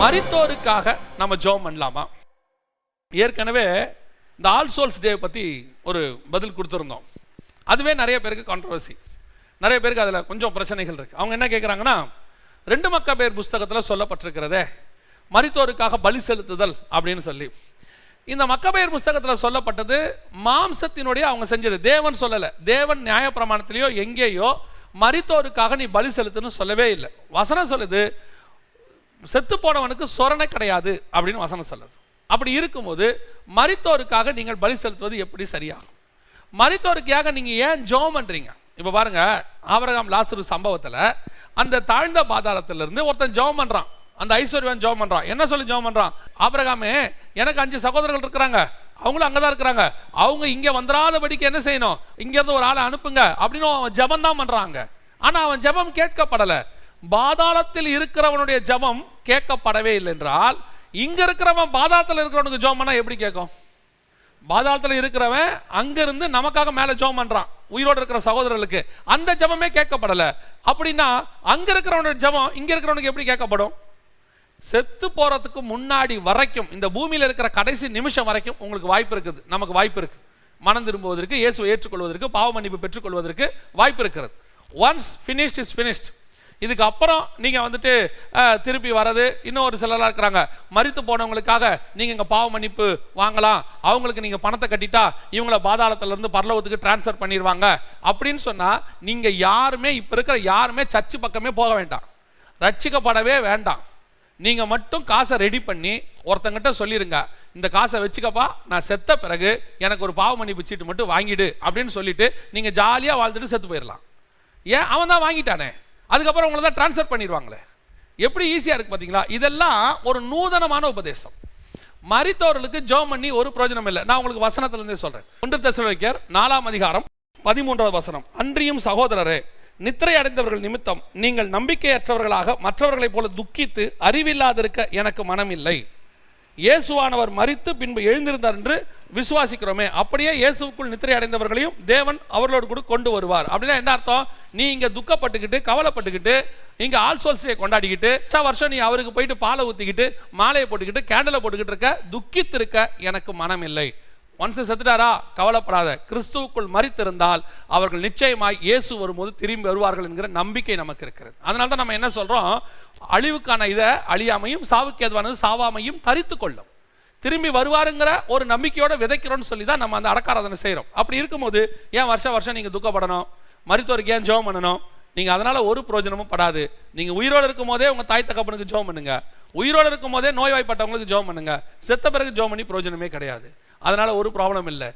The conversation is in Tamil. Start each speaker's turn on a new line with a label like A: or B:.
A: மறித்தோருக்காக நம்ம ஜோம் பண்ணலாமா? ஏற்கனவே இந்த ஆல் சோல்ஸ் டே பற்றி ஒரு பதில் கொடுத்துருந்தோம். அதுவே நிறைய பேருக்கு கான்ட்ரவர்சி நிறைய பேருக்கு அதில் கொஞ்சம் பிரச்சனைகள் இருக்குது அவங்க என்ன கேட்குறாங்கன்னா ரெண்டு மக்க பேர் புஸ்தகத்தில் சொல்லப்பட்டிருக்கிறதே மறித்தோருக்காக பலி செலுத்துதல் அப்படின்னு சொல்லி. இந்த மக்கபெயர் புஸ்தகத்தில் சொல்லப்பட்டது மாம்சத்தினுடைய அவங்க செஞ்சது. தேவன் சொல்லலை. தேவன் நியாயப்பிரமாணத்திலேயோ எங்கேயோ மறித்தோருக்காக நீ பலி செலுத்துன்னு சொல்லவே இல்லை. வசனம் சொல்லுது செத்து போனவனுக்கு சொரணை கிடையாது அப்படின்னு வசனம் சொல்லுது. அப்படி இருக்கும்போது மரித்தோருக்காக நீங்கள் பலி செலுத்துவது எப்படி சரியாகும்? மரித்தோருக்காக நீங்கள் ஏன் ஜோம் பண்ணுறீங்க இப்போ பாருங்க ஆபரகாம் லாசுரு சம்பவத்தில் அந்த தாழ்ந்த பாதாரத்திலிருந்து ஒருத்தன் ஜெபம் பண்ணுறான் அந்த ஐஸ்வர்யவன் ஜோம் பண்ணுறான் என்ன சொல்லி ஜெபம் பண்ணுறான் ஆபரகாமே எனக்கு அஞ்சு சகோதரர்கள் இருக்கிறாங்க. அவங்களும் அங்கே தான் இருக்கிறாங்க. அவங்க இங்கே வந்துடாதபடிக்கு என்ன செய்யணும்? இங்கேருந்து ஒரு ஆளை அனுப்புங்க அப்படின்னு அவன் ஜெபம் தான் பண்ணுறாங்க ஆனால் அவன் ஜெபம் கேட்கப்படலை. பாதாளத்தில் இருக்கிறவனுடைய ஜெபம் கேட்கப்படவே இல்லை என்றால் இங்க இருக்கிறவன் பாதாளத்தில் இருக்கிறவனுக்கு ஜோம் பண்ணா எப்படி கேட்கும்? பாதாளத்தில் இருக்கிறவன் அங்கிருந்து நமக்காக மேலே ஜெபம் பண்றான். உயிரோடு இருக்கிற சகோதரர்களுக்கு அந்த ஜெபமே கேட்கப்படலை. அப்படின்னா அங்க இருக்கிறவனுடைய ஜெபம் இங்க இருக்கிறவனுக்கு எப்படி கேட்கப்படும்? செத்து போறதுக்கு முன்னாடி வரைக்கும் இந்த பூமியில் இருக்கிற கடைசி நிமிஷம் வரைக்கும் உங்களுக்கு வாய்ப்பு இருக்குது. நமக்கு வாய்ப்பு இருக்கு. மனம் திரும்புவதற்கு இயேசுவை ஏற்றுக்கொள்வதற்கு பாவ மன்னிப்பு பெற்றுக்கொள்வதற்கு வாய்ப்பு இருக்கிறது. ஒன்ஸ் ஃபினிஷ்ட் இஸ் ஃபினிஷ்ட் இதுக்கு அப்புறம் நீங்கள் வந்துட்டு திருப்பி வர்றது இன்னும் ஒரு இருக்கிறாங்க. மறித்து போனவங்களுக்காக நீங்கள் இங்கே பாவ மன்னிப்பு வாங்கலாம். அவங்களுக்கு நீங்கள் பணத்தை கட்டிட்டா இவங்கள பாதாளத்திலேருந்து பரலோகத்துக்கு டிரான்ஸ்ஃபர் பண்ணிடுவாங்க அப்படின்னு சொன்னால் நீங்கள் யாருமே இப்போ இருக்கிற யாருமே சர்ச்சு பக்கமே போக வேண்டாம். ரட்சிக்கப்படவே வேண்டாம். நீங்கள் மட்டும் காசை ரெடி பண்ணி ஒருத்தங்கிட்ட சொல்லிடுங்க இந்த காசை வச்சுக்கப்பா நான் செத்த பிறகு எனக்கு ஒரு பாவ மன்னிப்பு சீட்டு மட்டும் வாங்கிடு அப்படின்னு சொல்லிட்டு நீங்கள் ஜாலியாக வாழ்ந்துட்டு செத்து போயிடலாம் ஏன்? அவன் தான் வாங்கிட்டானே. அதுக்கப்புறம் உங்களை தான் ட்ரான்ஸ்ஃபர் பண்ணிடுவாங்களே. எப்படி ஈஸியாக இருக்கு பார்த்தீங்களா இதெல்லாம் ஒரு நூதனமான உபதேசம். மறித்தவர்களுக்கு ஜோம் பண்ணி ஒரு பிரயோஜனம் இல்லை. நான் உங்களுக்கு வசனத்திலேருந்தே சொல்கிறேன் ஒன்று தெசலோனிக்கர் நாலாம் அதிகாரம் பதிமூன்றாவது வசனம். அன்றியும் சகோதரரே நித்திரை அடைந்தவர்கள் நிமித்தம் நீங்கள் நம்பிக்கையற்றவர்களாக மற்றவர்களைப் போல துக்கித்து அறிவில்லாதிருக்க எனக்கு மனமில்லை. இயேசுவானவர் மறித்து பின்பு எழுந்திருந்தார் என்று விசுவாசிக்கிறோமே அப்படியே இயேசுவுக்குள் நித்திரை அடைந்தவர்களையும் தேவன் அவர்களோடு கூட கொண்டு வருவார். அப்படின்னா என்ன அர்த்தம்? நீ இங்கே துக்கப்பட்டுக்கிட்டு கவலைப்பட்டுக்கிட்டு இங்கே ஆல் டே கொண்டாடிக்கிட்டு வருஷ வருஷம் நீ அவருக்கு போயிட்டு பாலை ஊற்றிக்கிட்டு மாலையை போட்டுக்கிட்டு கேண்டலை போட்டுக்கிட்டு இருக்க துக்கித்திருக்க எனக்கு மனம் இல்லை ஒன்ஸ் செத்துட்டாரா? கவலைப்படாத. கிறிஸ்துவுக்குள் மறித்திருந்தால் அவர்கள் நிச்சயமாய் இயேசு வரும்போது திரும்பி வருவார்கள் என்கிற நம்பிக்கை நமக்கு இருக்கிறது. அதனால தான் நம்ம என்ன சொல்கிறோம் அழிவுக்கான இதை அழியாமையும் சாவுக்கு ஏதுவானது சாவாமையும் தரித்து கொள்ளும். திரும்பி வருவாருங்கிற ஒரு நம்பிக்கையோட விதைக்கிறோம்னு சொல்லி தான் நம்ம அந்த அடக்காராதனை செய்கிறோம் அப்படி இருக்கும்போது ஏன் வருஷம் வருஷம் நீங்கள் துக்கப்படணும்? மருத்துவருக்கு ஏன் ஜோம் பண்ணணும்? நீங்கள் அதனால் ஒரு பிரயோஜனமும் படாது. நீங்கள் உயிரோடு இருக்கும் போதே உங்கள் தாய் தகப்பனுக்கு ஜோம் பண்ணுங்க. உயிரோடு இருக்கும் போதே நோய்வாய்ப்பட்டவங்களுக்கு ஜோம் பண்ணுங்க. செத்த பிறகு ஜோம் பண்ணி பிரயோஜனமே கிடையாது. அதனால் ஒரு ப்ராப்ளம் இல்லை.